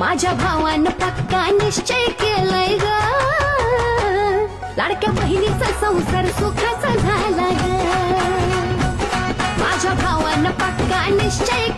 माझ्या भावान पक्का निश्चय केलाय ग. लाडक्या बहिणीचा संसार सुखाचा झाला ग. माझ्या भावान पक्का निश्चय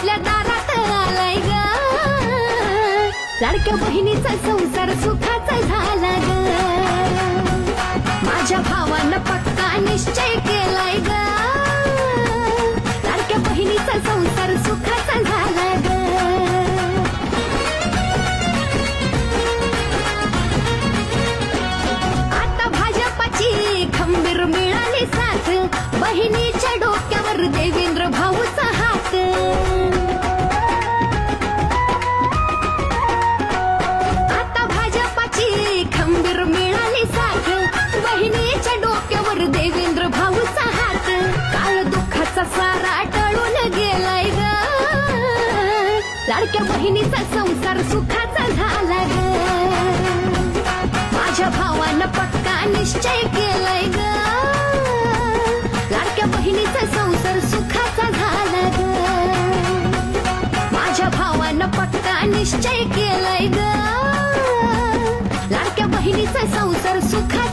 आपल्या दारात आलाय ग. लाडक्या बहिणीचा संसार सुखाचा झाला ग. लाडक्या बहिणीचा संसार सुखाचा झाला ग. माझ्या भावानं पक्का निश्चय केलाय ग. लाडक्या बहिणीचा संसार सुखाचा झाला ग. माझ्या भावानं पक्का निश्चय केलाय ग. लाडक्या बहिणीचा संसार सुखाचा